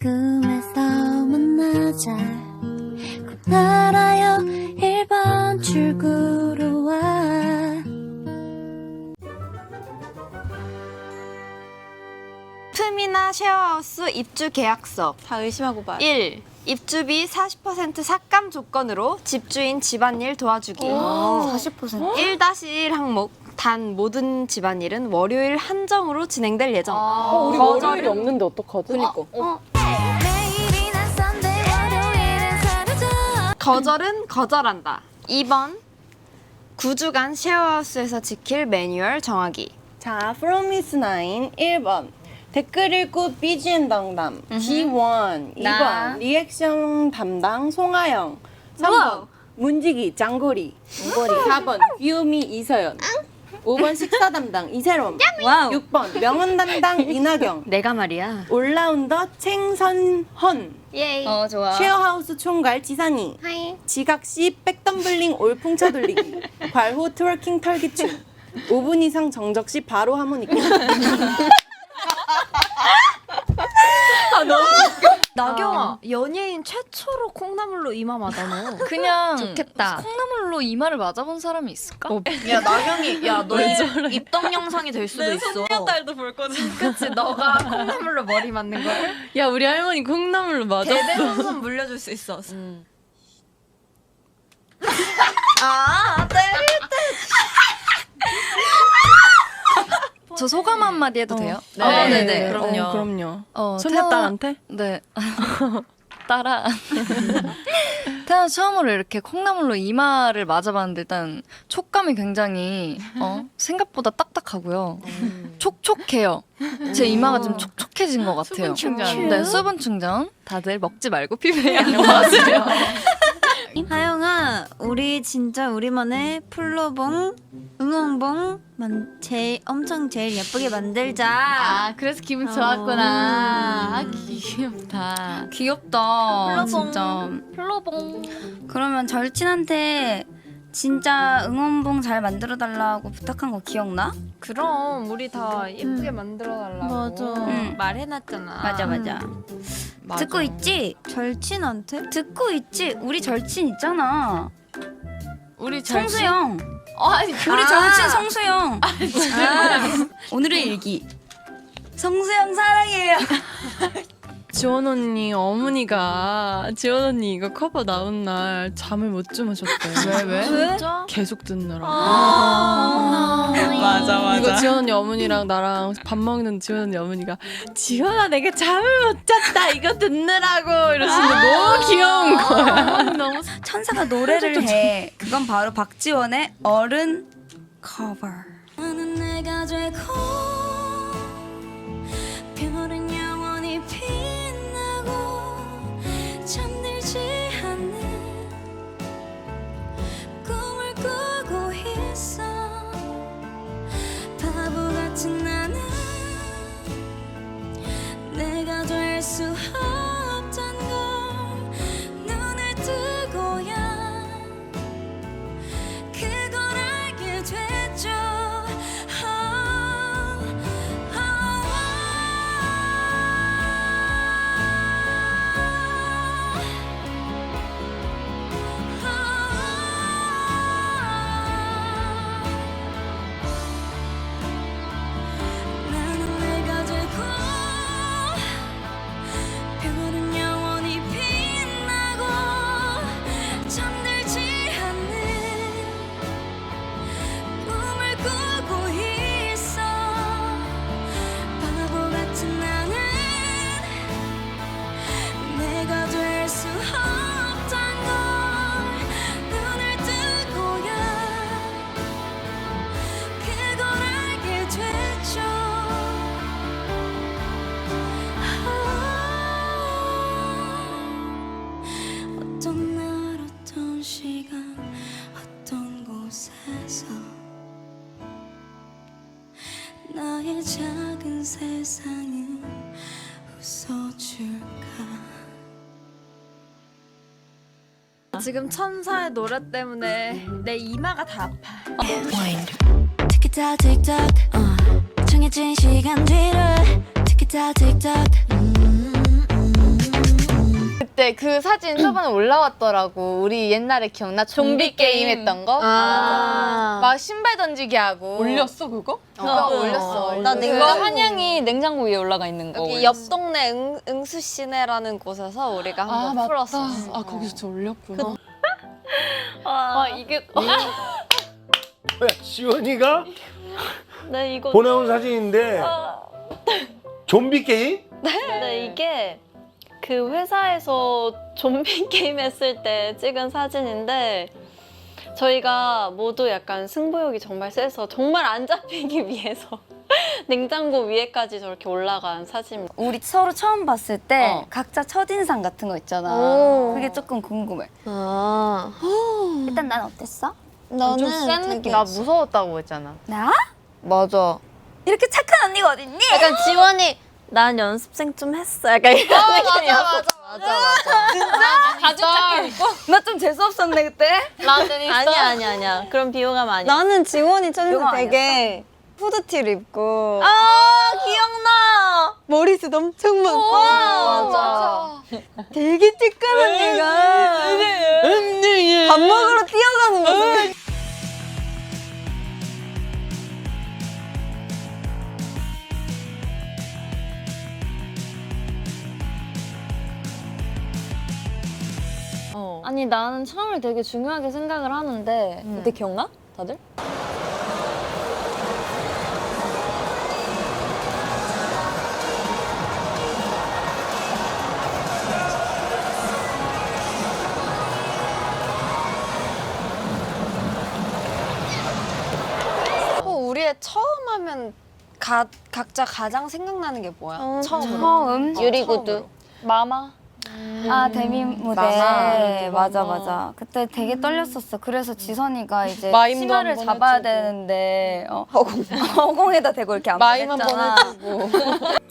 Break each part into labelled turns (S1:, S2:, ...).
S1: 꿈에서 만나자. 곧 알아요 1번 출구로 와.
S2: 틈이나 쉐어하우스 입주 계약서.
S3: 다 의심하고 봐요.
S2: 1. 입주비 40% 삭감 조건으로 집주인 집안일 도와주기.
S1: 40%
S2: 1-1 항목. 단 모든 집안일은 월요일 한정으로 진행될 예정.
S4: 어, 우리 월요일이 없는데 어떡하지? 그니까.
S1: 매
S2: 거절은 거절한다. 2번 9주간 쉐어하우스에서 지킬 매뉴얼 정하기.
S3: 자, 프로미스 나인 1번. 댓글 읽고 BGM 담당 지원 2번. 리액션 담당 송하영. 3번. 문지기 장고리. 4번. 귀요미 이서연 5번 식사 담당 이세롬. 6번 명언 담당 이나경.
S2: 내가 말이야.
S3: 올라운더 챙선헌.
S2: 예이.
S5: 어 좋아.
S3: 쉐어하우스 총괄 지산이. 지각시 백덤블링 올풍차 돌리기. 괄호 트월킹 털기춤 5분 이상 정적 시 바로 하모니카
S2: 나경아 연예인 최초로 콩나물로 이마 맞아 너
S5: 그냥
S2: 좋겠다.
S5: 콩나물로 이마를 맞아본 사람이 있을까?
S2: 야 나경이 야너 입덕 영상이 될 수도 있어.
S5: 딸도 볼 거지.
S2: 그치 너가 콩나물로 머리 맞는 거를?
S5: 야 우리 할머니 콩나물로 맞아.
S2: 대대손손 물려줄 수 있어. 아 때릴
S5: 저 소감 한마디 해도 돼요?
S2: 네. 어, 네네.
S4: 그럼요.
S3: 어, 그럼요
S5: 어,
S4: 손녀딸한테?
S5: 네. 딸아. 태어나 처음으로 이렇게 콩나물로 이마를 맞아봤는데 일단 촉감이 굉장히 어, 생각보다 딱딱하고요. 촉촉해요. 제 이마가 좀 촉촉해진 것 같아요.
S2: 수분 충전.
S5: 네, 수분 충전. 다들 먹지 말고 피부에 양보하세요.
S1: 하영아 우리 진짜 우리만의 플로봉 응원봉 만 제일 엄청 제일 예쁘게 만들자
S5: 아, 그래서 기분 좋았구나. 아, 귀엽다. 귀엽다. 진짜. 플로봉.
S1: 그러면 절친한테 진짜 응원봉 잘 만들어 달라고 부탁한 거 기억나?
S2: 그럼 우리 다 예쁘게 만들어 달라고
S1: 맞아. 응.
S2: 말해놨잖아
S1: 맞아 맞아.
S5: 맞아.
S1: 듣고 있지? 절친한테? 듣고 있지? 우리 절친 있잖아.
S5: 우리 잘
S1: 성수영.
S5: 아니,
S1: 우리 절친 성수영. 아, 오늘의 일기. 성수영 사랑해요.
S4: 지원 언니 어머니가 지원 언니 이거 커버 나온 날 잠을 못 주무셨대. 왜 왜?
S5: 진짜?
S4: 계속 듣느라.
S5: 맞아, 맞아.
S4: 이거 지원 언니 어머니랑 나랑 밥 먹는 지원 언니 어머니가 지원아 내가 잠을 못 잤다 이거 듣느라고 이러시는데 너무 귀여운 거야. 너무
S1: 천사가 노래를 해. 그건 바로 박지원의 어른 커버. 나는 내가 되고 같은 나는 내가 될 수 없 나의 작은 세상은 웃어줄까
S2: 지금 천사의 노래 때문에 내 이마가 다 아파
S1: 티키타 틱탁 어. 정해진 시간 뒤를 티키타 음.
S5: 근데 그 사진 저번에 올라왔더라고. 우리 옛날에 기억나? 좀비 게임 했던 거?
S2: 아.
S5: 막 신발 던지기 하고.
S4: 올렸어 그거?
S5: 그거 올렸어.
S6: 나. 그거 한양이 냉장고 위에 올라가 있는 거.
S2: 여기 옆 동네 응, 응수 시내라는 곳에서 우리가
S5: 아
S2: 한번
S5: 맞다.
S2: 풀었었어.
S4: 아 거기서 저 올렸구나.
S2: 아 이게
S7: 왜 지원이가
S6: 네 이거
S7: 보내온 사진인데 좀비 게임?
S6: 네 이게 그 회사에서 좀비 게임 했을 때 찍은 사진인데 저희가 모두 약간 승부욕이 정말 세서 정말 안 잡히기 위해서 냉장고 위에까지 저렇게 올라간 사진.
S1: 우리 서로 처음 봤을 때
S6: 어.
S1: 각자 첫인상 같은 거 있잖아.
S2: 오.
S1: 그게 조금 궁금해.
S2: 아
S1: 일단 난 어땠어?
S2: 너는 되게
S5: 나 무서웠다고 했잖아.
S1: 나?
S2: 맞아.
S1: 이렇게 착한 언니가 어딨니?
S6: 약간 지원이 난 연습생 좀 했어. 약간 이런 느낌이었어.
S2: 맞아 맞아.
S5: 가죽 자켓 입고?
S1: 나 좀 재수 없었네 그때.
S5: 나는 있어.
S6: 아니야 아니야 아니야. 그런 비호감 아니야.
S8: 나는 지원이 첫인상
S1: 아니었어?
S8: 되게 후드티를 입고
S6: 아 기억나.
S8: 머리숱 엄청 많고
S2: 맞아.
S8: 되게 찌끈한 애가 밥 먹으러 뛰어가는 모습 아니 나는 처음을 되게 중요하게 생각을 하는데 그때 기억나? 다들?
S2: 어, 우리의 처음 하면 가, 각자 가장 생각나는 게 뭐야? 처음.
S1: 처음.
S6: 유리구두. 마마.
S1: 아 데뷔 무대
S2: 마마.
S1: 맞아 맞아 그때 되게 떨렸었어 그래서 지선이가 이제
S4: 마임도
S1: 치마를
S4: 한번
S1: 잡아야
S4: 해주고.
S1: 되는데 어, 허공 허공에다 대고 이렇게 안
S4: 마임 한 번
S1: 했잖아
S4: 해주고.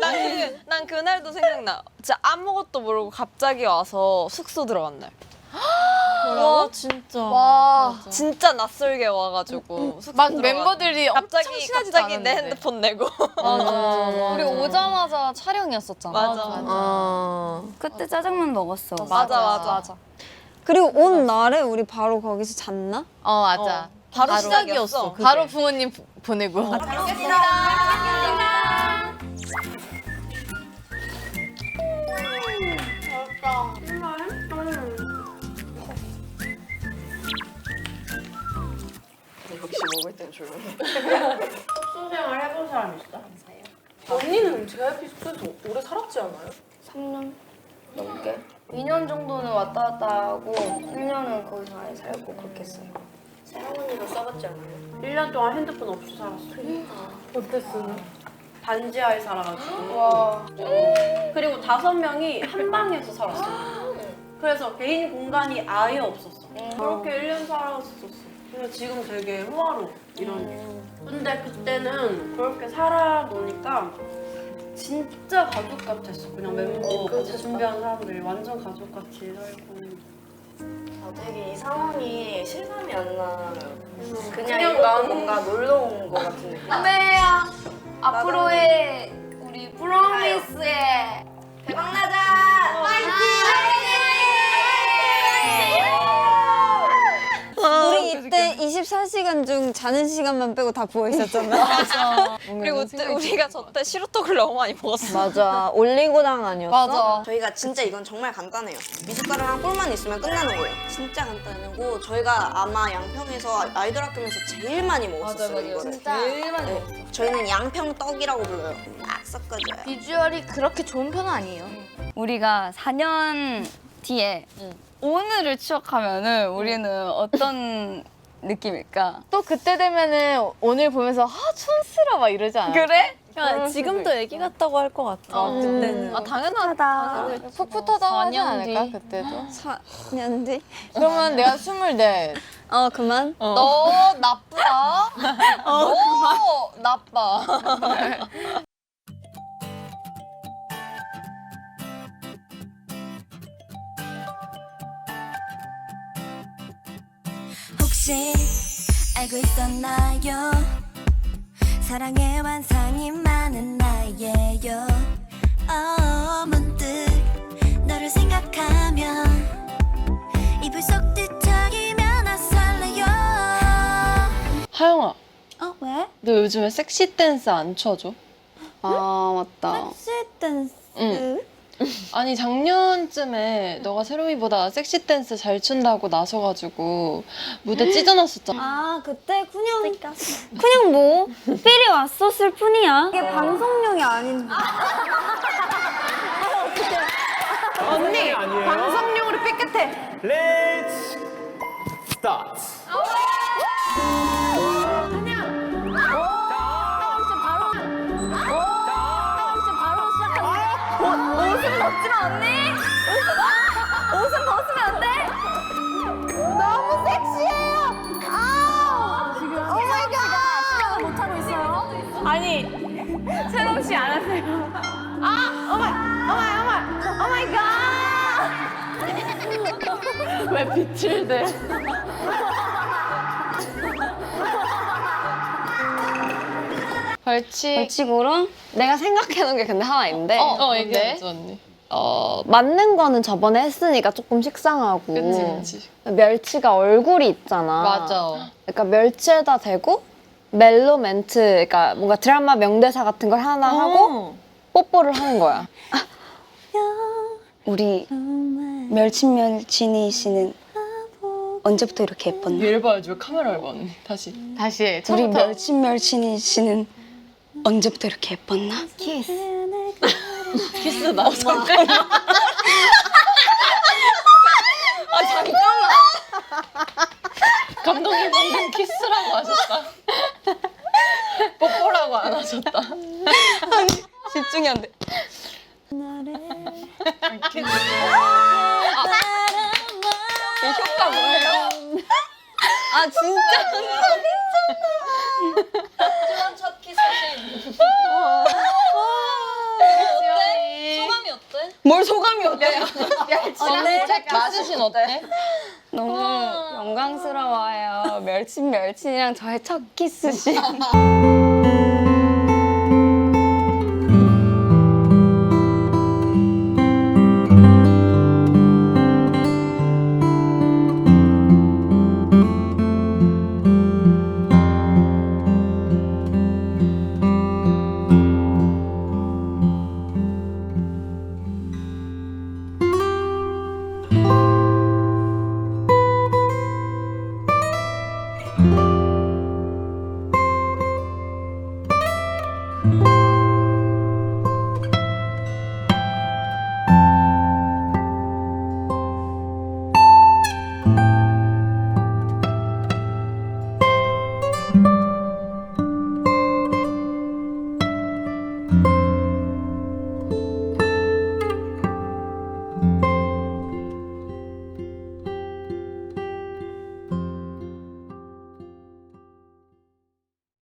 S2: 난, 그, 난 그날도 생각나. 진짜 아무것도 모르고 갑자기 와서 숙소 들어간 날.
S6: 와 진짜.
S2: 와, 진짜 낯설게 와가지고 숙소
S5: 막
S2: 들어가-
S5: 멤버들이
S2: 갑자기
S5: 엄청 친하지도
S2: 갑자기
S5: 않았는데.
S2: 내 핸드폰 내고.
S6: 우리 오자마자 촬영이었었잖아.
S2: 맞아.
S8: 어.
S1: 그때 짜장면 먹었어
S2: 맞아 맞아 맞아.
S8: 그리고 온 날에 우리 바로 거기서 잤나?
S5: 어 맞아.
S2: 바로,
S5: 바로
S2: 시작이었어.
S5: 바로 부모님 부- 보내고.
S3: 숙소 생활 해본 사람 있어? 언니는 JYP 숙소에서 오래 살았지 않아요?
S9: 3년 넘게 2년 정도는 왔다 갔다 하고 1년은 거기서 아예 살고 그렇게 했어요. 세라머니도 써봤지 않아요?
S3: 1년 동안 핸드폰 없이 살았어. 어땠어? 반지하에 살아가지고.
S9: 와
S3: 그리고 다섯 명이 한 방에서 살았어. 그래서 개인 공간이 아예 없었어. 그렇게 1년 살았었어. 근데 지금 되게 호화로 이런 게. 근데 그때는 그렇게 살아보니까 진짜 가족 같았어. 그냥 멤버 같이 준비한 사람들이 완전 가족같이 살고.
S9: 아, 되게 이 상황이 실감이 안 나요. 그냥,
S3: 그냥
S9: 이거
S3: 나는-
S9: 뭔가 놀러 온 것 같은 느낌.
S1: 선배야 앞으로의 우리 프로미스에
S8: 시간 중 자는 시간만 빼고 다 부어 있었잖아.
S2: 그리고 그때 우리가 저때 시루떡을 너무 많이 먹었어.
S8: 맞아. 올리고당 아니었어?
S2: 맞아.
S9: 저희가 진짜 이건 정말 간단해요. 미숫가루랑 꿀만 있으면 끝나는 거예요. 진짜 간단하고 저희가 아마 양평에서 아이돌 학교에서 제일 많이 먹었어요 이거를.
S1: 제일 많이
S9: 네. 저희는 양평 떡이라고 불러요. 막 섞어줘요.
S5: 비주얼이 그렇게 좋은 편은 아니에요.
S1: 우리가 4년 뒤에 오늘을 추억하면은 우리는 어떤 느낌일까?
S5: 또 그때 되면은 오늘 보면서 아 촌스러 막 이러지 않아?
S1: 그래?
S8: 야, 지금도 애기 같다고 할 것 같아. 그때는.
S2: 아 당연하다.
S5: 풋풋하다 하지
S8: 4년
S5: 않을까
S8: 뒤.
S5: 그때도?
S8: 4년 뒤?
S5: 그러면 내가 스물네.
S8: 어, 그만.
S5: 너 나쁘다. 너 나빠.
S10: 혹시 알고 있었나요 사랑의 완성이 많은 나예요 어 문득 너를 생각하면 이불 속 뒤척이면 나 설레요
S4: 하영아,
S10: 어 왜?
S4: 너 요즘에 섹시 댄스 안 춰줘?
S8: 아 맞다.
S10: 댄스
S4: 응. 아니 작년쯤에 너가 세롬이보다 섹시 댄스 잘 춘다고 나서가지고 무대 찢어놨었잖아.
S8: 아 그때 그냥 그냥 뭐 필이 왔었을 뿐이야. 이게 방송용이 아닌데.
S3: 언니 방송용으로 삐끗해.
S1: Let's start.
S8: 벗으면 안 돼. 너무 섹시해요. 아 지금 오 마이 갓 못 하고 있어요. 아니 세롬 씨 알았어요. 아 오마이 오마이 오마이 오마이 갓.
S4: 왜 빛을 내? 벌칙.
S2: 벌칙으로 내가 생각해놓은 게 근데 하나 있는데
S4: 어, 얘기해줘 언니.
S2: 어, 맞는 거는 저번에 했으니까 조금 식상하고
S4: 그치 그치.
S2: 멸치가 얼굴이 있잖아.
S4: 맞아.
S2: 그러니까 멸치에다 대고 멜로 멘트, 그러니까 뭔가 드라마 명대사 같은 걸 하나 하고 뽀뽀를 하는 거야.
S10: 우리 멸친 멸친이 씨는 언제부터 이렇게 예뻤나?
S4: 얘를 봐야지 왜 카메라를 봐 언니. 다시.
S5: 다시 해.
S10: 우리
S5: 처음부터.
S10: 멸친 멸친이 씨는 언제부터 이렇게 예뻤나?
S4: 키스 나 잠깐. 아 잠깐만. 감독님 방금 키스라고 하셨다. 뽀뽀라고 안 하셨다.
S2: 집중이 안 돼.
S4: 키스.
S2: 이 효과 뭐예요? 아 진짜 소감이 어때? 뭘 소감이 어때?
S4: 맞으신 어때?
S8: 너무 영광스러워요. 멸친 멸친이랑 저의 첫 키스신.